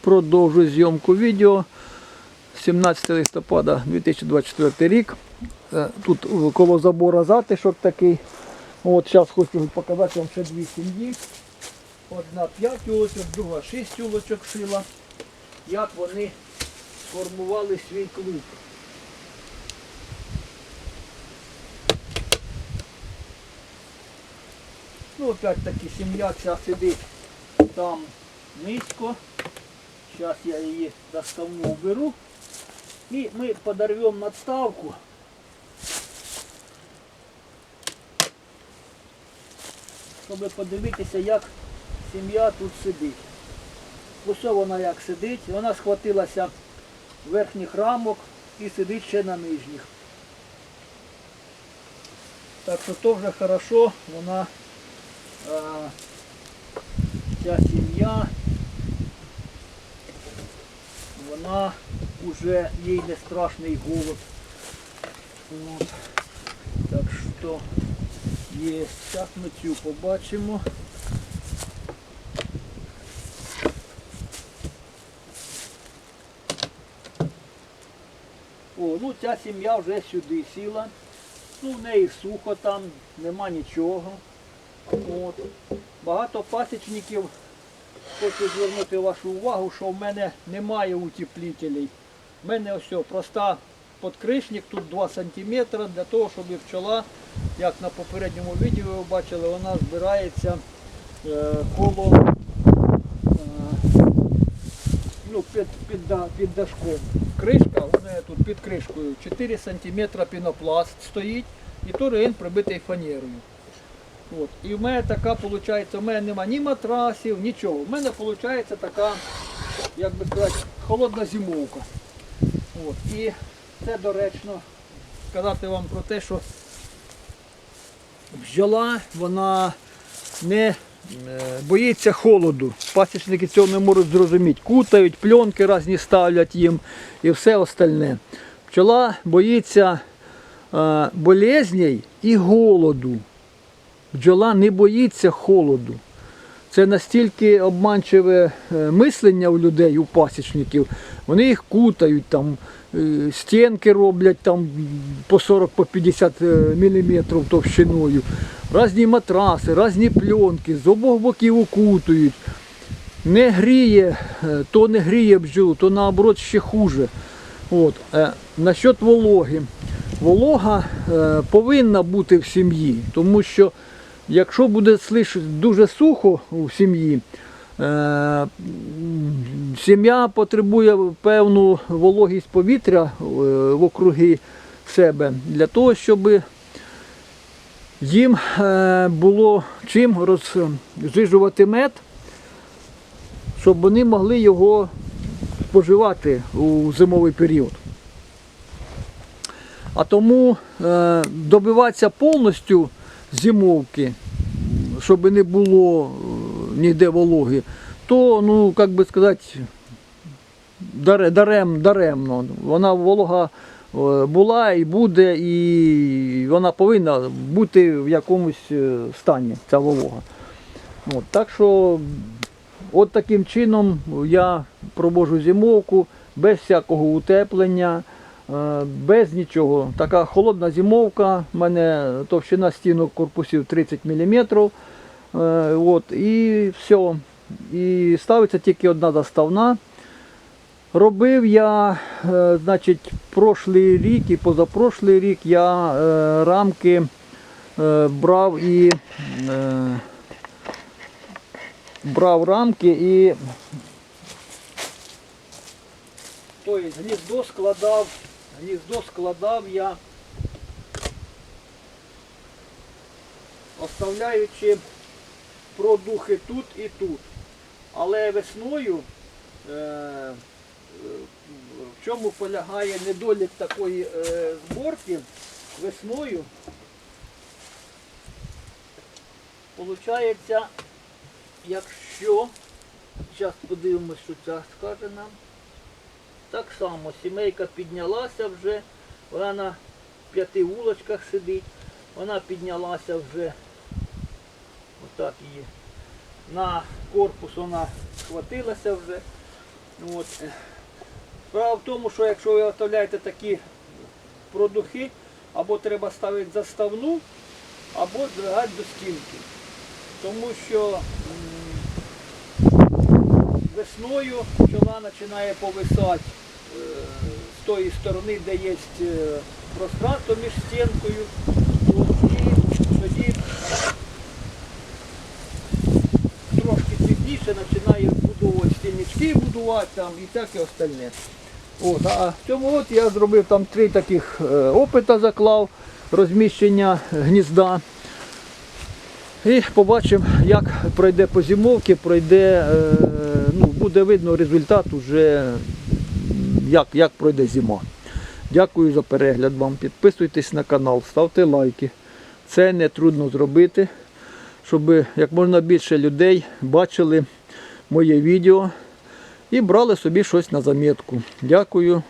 Продовжую зйомку відео. 17 листопада 2024 рік. Е, Тут коло забора затишок такий. От зараз хочу показати вам ще дві сім'ї. Одна 5 улочок, друга 6 улочок шила. Як вони сформували свій клуб. Ну, опять таки сім'я ця сидить там низько. Зараз я її доставну уберу. І ми подорвемо надставку. Щоб подивитися, як сім'я тут сидить. Ось вона як сидить. Вона схватилася верхніх рамок і сидить ще на нижніх. Так що то вже хорошо, вона а, ця сім'я, вона вже їй не страшний голод. От. Так що є. Зараз ми цю побачимо. О, ну ця сім'я вже сюди сіла. Ну, в неї сухо там, нема нічого. От. Багато пасічників хочу звернути вашу увагу, що в мене немає утеплителей. У мене ось проста подкришник, тут 2 см для того, щоб пчола, як на попередньому відео ви бачили, вона збирається е, коло е, ну, під, під, під дашком. Кришка, мене тут під кришкою 4 см пінопласт стоїть і турин прибитий фанерою. От. І в мене така виходить, у мене нема ні матрасів, нічого. У мене виходить така, як би сказати, холодна зимовка. От. І це доречно сказати вам про те, що бджола, вона не е, боїться холоду. Пасічники цього не можуть зрозуміти. Кутають, пленки різні ставлять їм і все остальне. Пчола боїться е, болезней і голоду. Бджола не боїться холоду. Це настільки обманчиве е, мислення у людей, у пасічників. Вони їх кутають, там, е, стінки роблять там, по 40-50 мм товщиною, різні матраси, різні пленки, з обох боків укутують. Не гріє, е, то не гріє бджолу, то наоборот ще хуже. От. Е, насчет вологи. Волога е, повинна бути в сім'ї, тому що якщо буде дуже сухо у сім'ї, е, сім'я потребує певну вологість повітря е, в округи себе для того, щоб їм е, було чим розжижувати мед, щоб вони могли його споживати у зимовий період. А тому добиватися повністю зимовки, щоб не було е, ніде вологи, то, ну, як би сказати, даре- дарем, даремно. Вона волога е, була і буде, і вона повинна бути в якомусь е, стані, ця волога. От, так що от таким чином я проводжу зимовку без всякого утеплення, без нічого. Така холодна зимовка, в мене товщина стінок корпусів 30 мм. От, і все. І ставиться тільки одна заставна. Робив я, е, значить, прошлий рік і позапрошлий рік я е, рамки е, брав і е, брав рамки і тобто гніздо складав, гніздо складав я, оставляючи продухи тут і тут. Але весною е, в чому полягає недолік такої е, зборки, весною Получається, якщо, зараз подивимось, що ця скаже нам. Так само сімейка піднялася вже, вона на п'яти вулочках сидить, вона піднялася вже, отак її, на корпус вона схватилася вже. От. Справа в тому, що якщо ви оставляєте такі продухи, або треба ставити заставну, або двигати до стінки. Тому що весною пчола починає повисати е, з тої сторони, де є е, пространство між стінкою. І тоді трошки пізніше починає будувати стільнички будувати там і таке остальне. От, а в цьому от я зробив там три таких е, опита заклав розміщення гнізда. І побачимо, як пройде по зимовці, пройде, буде видно результат уже, як, як пройде зима. Дякую за перегляд вам. Підписуйтесь на канал, ставте лайки. Це не трудно зробити, щоб як можна більше людей бачили моє відео і брали собі щось на замітку. Дякую